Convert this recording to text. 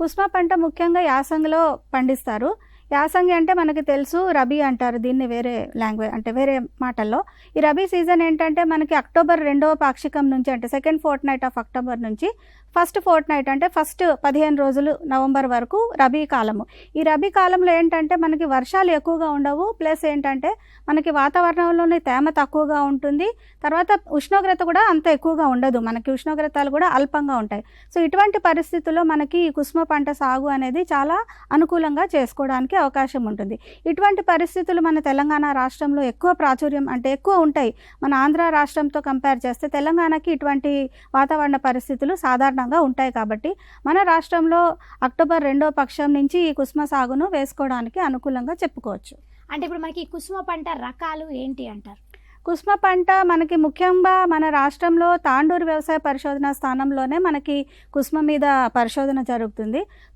కుస్మ పంట ముఖ్యంగా యాసంగిలో పండిస్తారు. యాసంగి అంటే మనకి తెలుసు రబీ అంటారు దీన్ని వేరే లాంగ్వేజ్ అంటే వేరే మాటల్లో. ఈ రబీ సీజన్ ఏంటంటే మనకి అక్టోబర్ రెండవ పాక్షికం నుంచి అంటే second fortnight of October నుంచి ఫస్ట్ ఫోర్త్ నైట్ అంటే ఫస్ట్ పదిహేను రోజులు నవంబర్ వరకు రబీ కాలము. ఈ రబీ కాలంలో ఏంటంటే మనకి వర్షాలు ఎక్కువగా ఉండవు. ప్లస్ ఏంటంటే మనకి వాతావరణంలోనే తేమ తక్కువగా ఉంటుంది. తర్వాత ఉష్ణోగ్రత కూడా అంత ఎక్కువగా ఉండదు. మనకి ఉష్ణోగ్రతలు కూడా అల్పంగా ఉంటాయి. సో ఇటువంటి పరిస్థితుల్లో మనకి ఈ కుసుమ పంట సాగు అనేది చాలా అనుకూలంగా చేసుకోవడానికి అవకాశం ఉంటుంది. ఇటువంటి పరిస్థితులు మన తెలంగాణ రాష్ట్రంలో ఎక్కువ ప్రాచుర్యం అంటే ఎక్కువ ఉంటాయి. మన ఆంధ్ర రాష్ట్రంతో కంపేర్ చేస్తే తెలంగాణకి ఇటువంటి వాతావరణ పరిస్థితులు సాధారణంగా ఉంటాయి కాబట్టి మన రాష్ట్రంలో అక్టోబర్ రెండో పక్షం నుంచి ఈ కుసుమ సాగును వేసుకోవడానికి అనుకూలంగా చెప్పుకోవచ్చు. అంటే ఇప్పుడు మనకి కుసుమ పంట రకాలు ఏంటి అంటారు? కుసుమ పంట మనకి ముఖ్యంగా మన రాష్ట్రంలో తాండూరు వ్యవసాయ పరిశోధన స్థానంలోనే మనకి కుసుమ మీద పరిశోధన జరుగుతుంది.